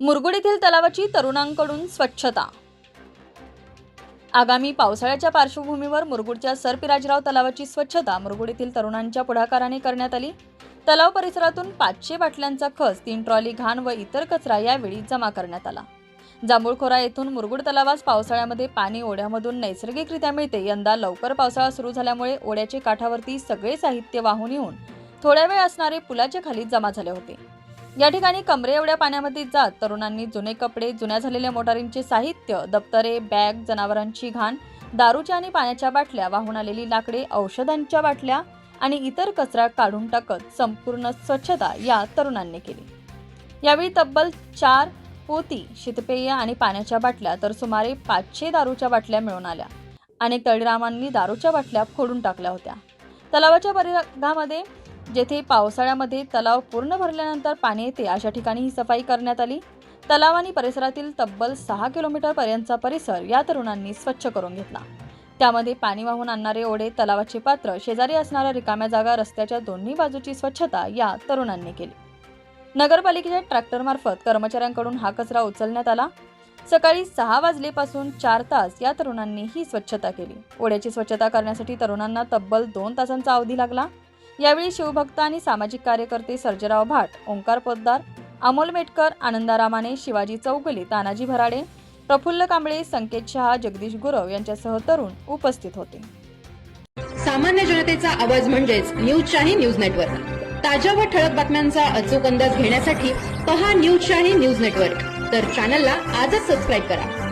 मुरगुड येथील तलावाची तरुणांकडून स्वच्छता. आगामी पावसाळ्याच्या पार्श्वभूमीवर मुरगुडच्या सरपिराजराव तलावाची स्वच्छता मुरगुड येथील तरुणांच्या पुढाकाराने करण्यात आली. तलाव परिसरातून पाचशे बाटल्यांचा खस तीन ट्रॉली घाण व इतर कचरा यावेळी जमा करण्यात आला. जांभूळखोरा येथून मुरगुड तलावास पावसाळ्यामध्ये पाणी ओढ्यामधून नैसर्गिकरित्या मिळते. यंदा लवकर पावसाळा सुरू झाल्यामुळे ओढ्याचे काठावरती सगळे साहित्य वाहून येऊन थोड्या वेळ असणारे पुलाच्या खाली जमा झाले होते. या ठिकाणी कमरे एवढ्या पाण्यामध्ये जात तरुणांनी जुने कपडे जुन्या झालेल्या मोटारींचे साहित्य दप्तरे बॅग जनावरांची घाण दारूच्या आणि पाण्याच्या बाटल्या वाहून आलेली लाकडे औषधांच्या बाटल्या आणि इतर कचरा काढून टाकत संपूर्ण स्वच्छता या तरुणांनी केली. यावेळी तब्बल चार पोती शीतपेय आणि पाण्याच्या बाटल्या तर सुमारे पाचशे दारूच्या बाटल्या मिळून आल्या. अनेक तळीरामांनी दारूच्या बाटल्या फोडून टाकल्या होत्या. तलावाच्या परिघामध्ये जेथे पावसाळ्यामध्ये तलाव पूर्ण भरल्यानंतर पाणी येते अशा ठिकाणी ही सफाई करण्यात आली. तलाव आणि परिसरातील तब्बल सहा किलोमीटर पर्यंतचा परिसर या तरुणांनी स्वच्छ करून घेतला. त्यामध्ये पाणी वाहून आणणारे ओढे तलावाचे पात्र शेजारी असणाऱ्या रिकाम्या जागा रस्त्याच्या दोन्ही बाजूची स्वच्छता या तरुणांनी केली. नगरपालिकेच्या ट्रॅक्टरमार्फत कर्मचाऱ्यांकडून हा कचरा उचलण्यात आला. सकाळी सहा वाजलेपासून चार तास या तरुणांनी ही स्वच्छता केली. ओढ्याची स्वच्छता करण्यासाठी तरुणांना तब्बल दोन तासांचा अवधी लागला. यावेळी शिवभक्त आणि सामाजिक कार्यकर्ते सर्जराव भाट ओंकार पोद्दार अमोल मेटकर आनंदारामाने शिवाजी चौगुले तानाजी भराडे प्रफुल्ल कांबळे संकेत शहा जगदीश गुरव यांच्यासह तरुण उपस्थित होते. सामान्य जनतेचा आवाज म्हणजेच न्यूज शाही न्यूज नेटवर्क. ताज्या व ठळक बातम्यांचा अचूक अंदाज घेण्यासाठी पहा न्यूज शाही न्यूज नेटवर्क. तर चॅनलला आजच सबस्क्राईब करा.